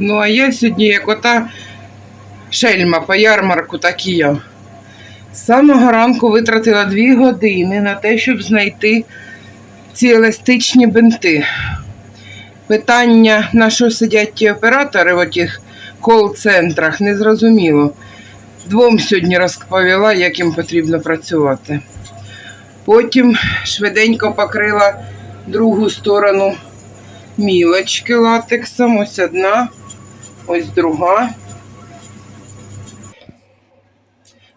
Ну, а я сьогодні, як ота шельма по ярмарку, так і. З самого ранку витратила дві години на те, щоб знайти ці еластичні бинти. Питання, на що сидять ті оператори в отих кол-центрах, не зрозуміло. Двом сьогодні розповіла, як їм потрібно працювати. Потім швиденько покрила другу сторону мілочки латексом. Ось одна, ось друга.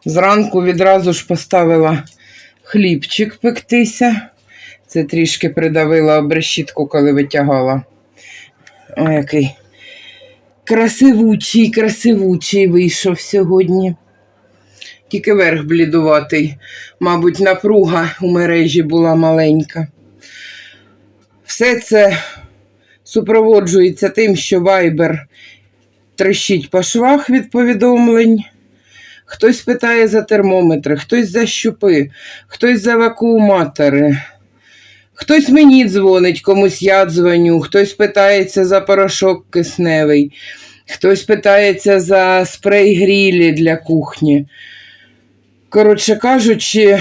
Зранку відразу ж поставила хлібчик пектися. Це трішки придавила об решітку, коли витягала. О, який красивучий, красивучий вийшов сьогодні. Тільки верх блідуватий. Мабуть, напруга у мережі була маленька. Все це супроводжується тим, що вайбер трещить по швах від повідомлень. Хтось питає за термометри, хтось за щупи, хтось за вакууматори. Хтось мені дзвонить, комусь я дзвоню, хтось питається за порошок кисневий, хтось питається за спрей грілі для кухні. Коротше кажучи,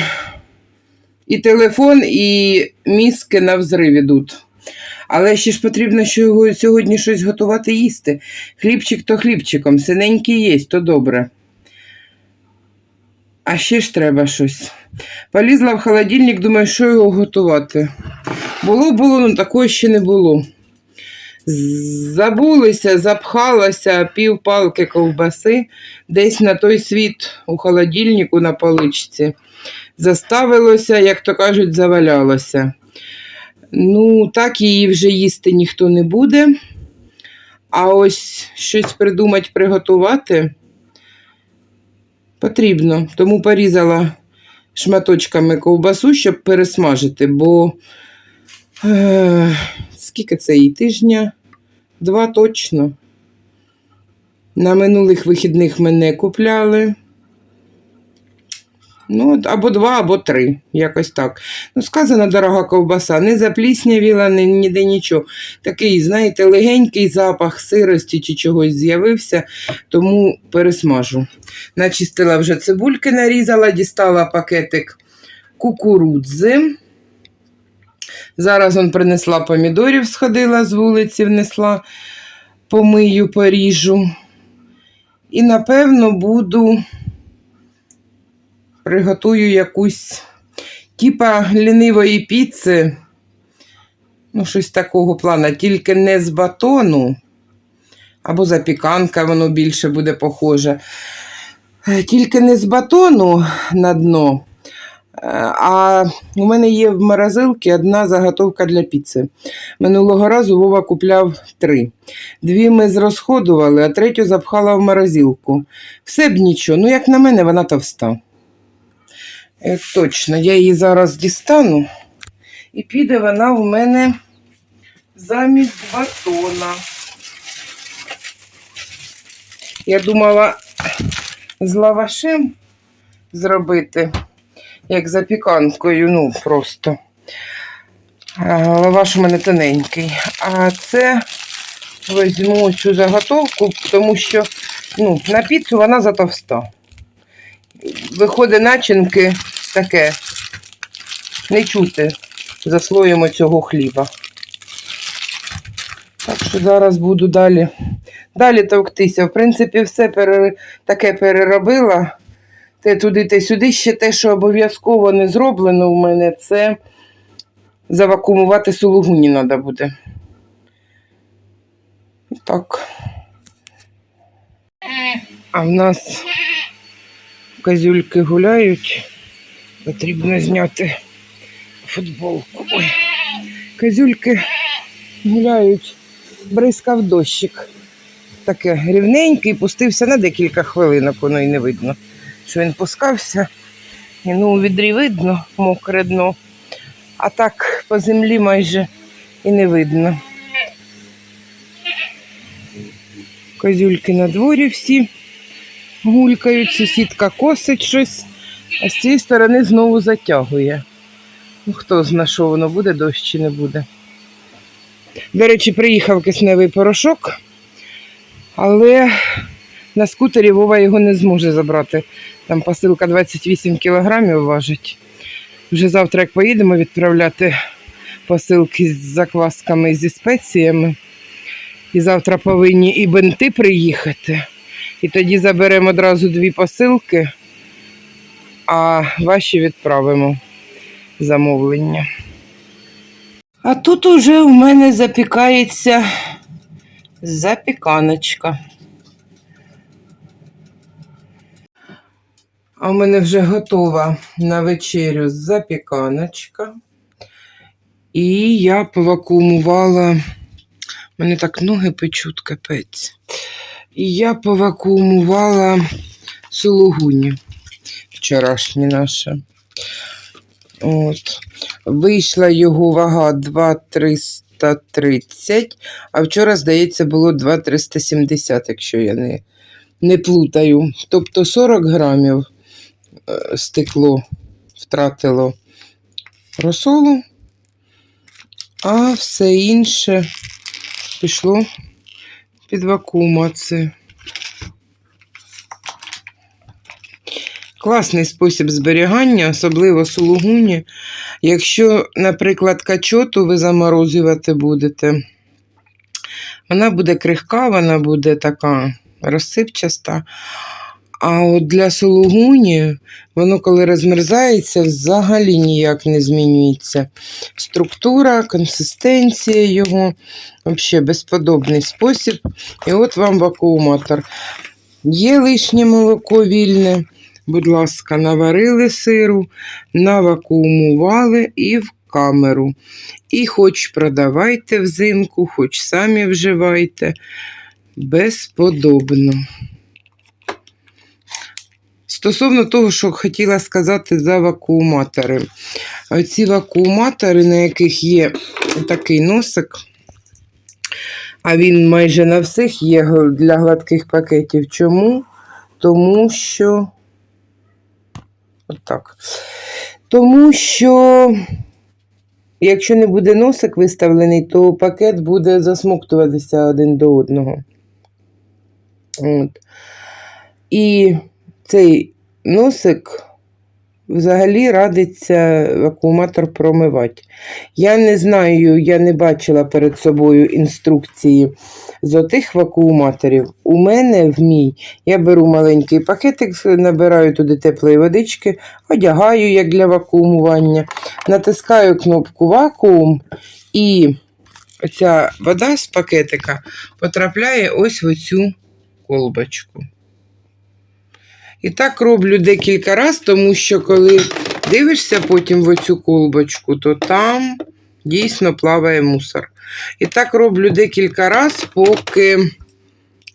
і телефон, і мізки на взрив ідуть. Але ще ж потрібно що сьогодні щось готувати їсти. Хлібчик то хлібчиком, синенький є, то добре. А ще ж треба щось. Полізла в холодильник, думаю, що його готувати. Було, було, ну такого ще не було. Забулися, запхалася пів палки ковбаси десь на той світ у холодильнику на поличці. Заставилося, як то кажуть, завалялося. Ну, так її вже їсти ніхто не буде. А ось щось придумати, приготувати потрібно. Тому порізала шматочками ковбасу, щоб пересмажити, бо е, скільки це їй тижня? Два точно. На минулих вихідних мене купляли. Ну, або два, або три, якось так. Ну, сказана дорога ковбаса, не запліснявіла, ні, ніде нічого. Такий, знаєте, легенький запах сирості чи чогось з'явився, тому пересмажу. Начистила вже цибульки, нарізала, дістала пакетик кукурудзи. Зараз он принесла помідорів, сходила з вулиці, внесла, помию, поріжу. І, напевно, буду приготую якусь типа лінивої піци. Ну, щось такого плана, тільки не з батону, або запіканка, воно більше буде похоже. Тільки не з батону на дно. А у мене є в морозилці одна заготовка для піци. Минулого разу Вова купляв три. Дві ми зрозходували, а третю запхала в морозилку. Все б нічого, ну як на мене, вона товста. Е, Точно, я її зараз дістану, і піде вона в мене замість батона. Я думала з лавашем зробити, як запіканкою, ну просто. Лаваш у мене тоненький. А це візьму цю заготовку, тому що ну, на піцу вона затовста виходить начинки таке. Не чути за слоєм цього хліба. Так що зараз буду далі далі товктися. В принципі, все пере, таке переробила. Те туди, те сюди. Ще те, що обов'язково не зроблено в мене, це завакумувати сулугуні треба буде. Так. А в нас козюльки гуляють. Потрібно зняти футболку. Ой. Козюльки гуляють, бризкав дощик. Таке рівненький, пустився на декілька хвилинок, воно і не видно, що він пускався. І ну, у відрі видно, мокре дно, а так по землі майже і не видно. Козюльки на дворі всі гулькають, сусідка косить щось, а з цієї сторони знову затягує. Ну, хто зна, що воно буде, дощ чи не буде. До речі, приїхав кисневий порошок, але на скутері Вова його не зможе забрати. Там посилка 28 кілограмів важить. Вже завтра, як поїдемо відправляти посилки з заквасками і зі спеціями. І завтра повинні і бенти приїхати. І тоді заберемо одразу дві посилки, а ваші відправимо замовлення. А тут уже у мене запікається запіканочка. А у мене вже готова на вечерю запіканочка. І я повакуумувала. Мене так ноги печуть капець. І я повакуумувала сулугуні вчорашні наша. От. Вийшла його вага 2,330, а вчора, здається, було 2,370, якщо я не, не плутаю. Тобто 40 грамів стекло втратило розсолу, а все інше пішло під вакуумацію. Класний спосіб зберігання, особливо сулугуні. Якщо, наприклад, качоту ви заморозувати будете, вона буде крихка, вона буде така розсипчаста. А от для сулугуні, воно коли розмерзається, взагалі ніяк не змінюється. Структура, консистенція його, взагалі безподобний спосіб. І от вам вакууматор. Є лишнє молоко вільне. Будь ласка, наварили сиру, навакуумували і в камеру. І хоч продавайте взимку, хоч самі вживайте. Безподобно. Стосовно того, що хотіла сказати за вакууматори. Оці вакууматори, на яких є такий носик, а він майже на всіх є для гладких пакетів. Чому? Тому що. Отак. Тому що, якщо не буде носик виставлений, то пакет буде засмоктуватися один до одного. От. І цей носик взагалі радиться вакууматор промивати. Я не знаю, я не бачила перед собою інструкції з отих вакууматорів. У мене в мій я беру маленький пакетик, набираю туди теплої водички, одягаю як для вакуумування, натискаю кнопку вакуум і ця вода з пакетика потрапляє ось в оцю колбочку. І так роблю декілька разів, тому що коли дивишся потім в оцю колбочку, то там дійсно плаває мусор. І так роблю декілька разів, поки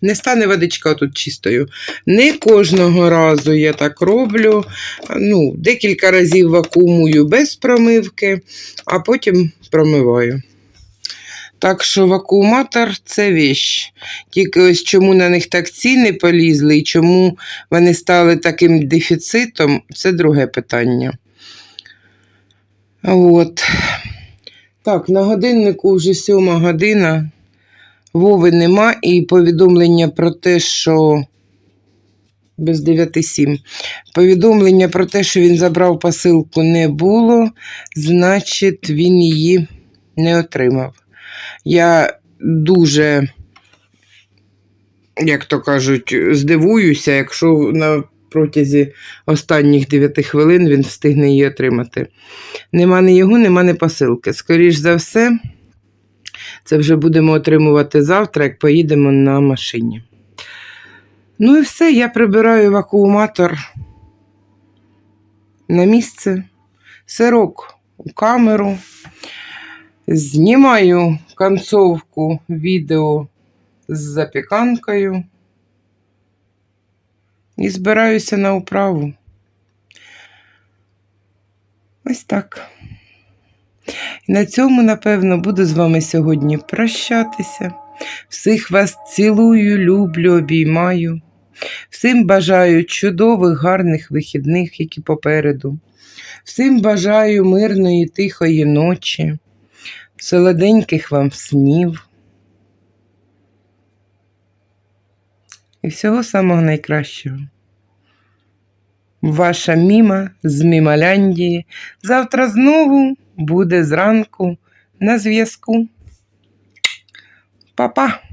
не стане водичка тут чистою. Не кожного разу я так роблю. Ну, декілька разів вакуумую без промивки, а потім промиваю. Так що вакууматор це віч. Тільки ось чому на них так ціни полізли і чому вони стали таким дефіцитом, це друге питання. От. Так, на годиннику вже сьома година. Вови нема і повідомлення про те, що без 9-7. Повідомлення про те, що він забрав посилку, не було, значить, він її не отримав. Я дуже, як то кажуть, здивуюся, якщо на протязі останніх 9 хвилин він встигне її отримати. Нема ні його, нема ні посилки. Скоріш за все, це вже будемо отримувати завтра, як поїдемо на машині. Ну і все, я прибираю вакууматор на місце, сирок у камеру. Знімаю концовку відео з запіканкою і збираюся на управу. Ось так. І на цьому, напевно, буду з вами сьогодні прощатися. Всіх вас цілую, люблю, обіймаю. Всім бажаю чудових, гарних вихідних, які попереду. Всім бажаю мирної, тихої ночі, солоденьких вам снів. І всього самого найкращого. Ваша міма з Мімаляндії завтра знову буде зранку на зв'язку. Па-па!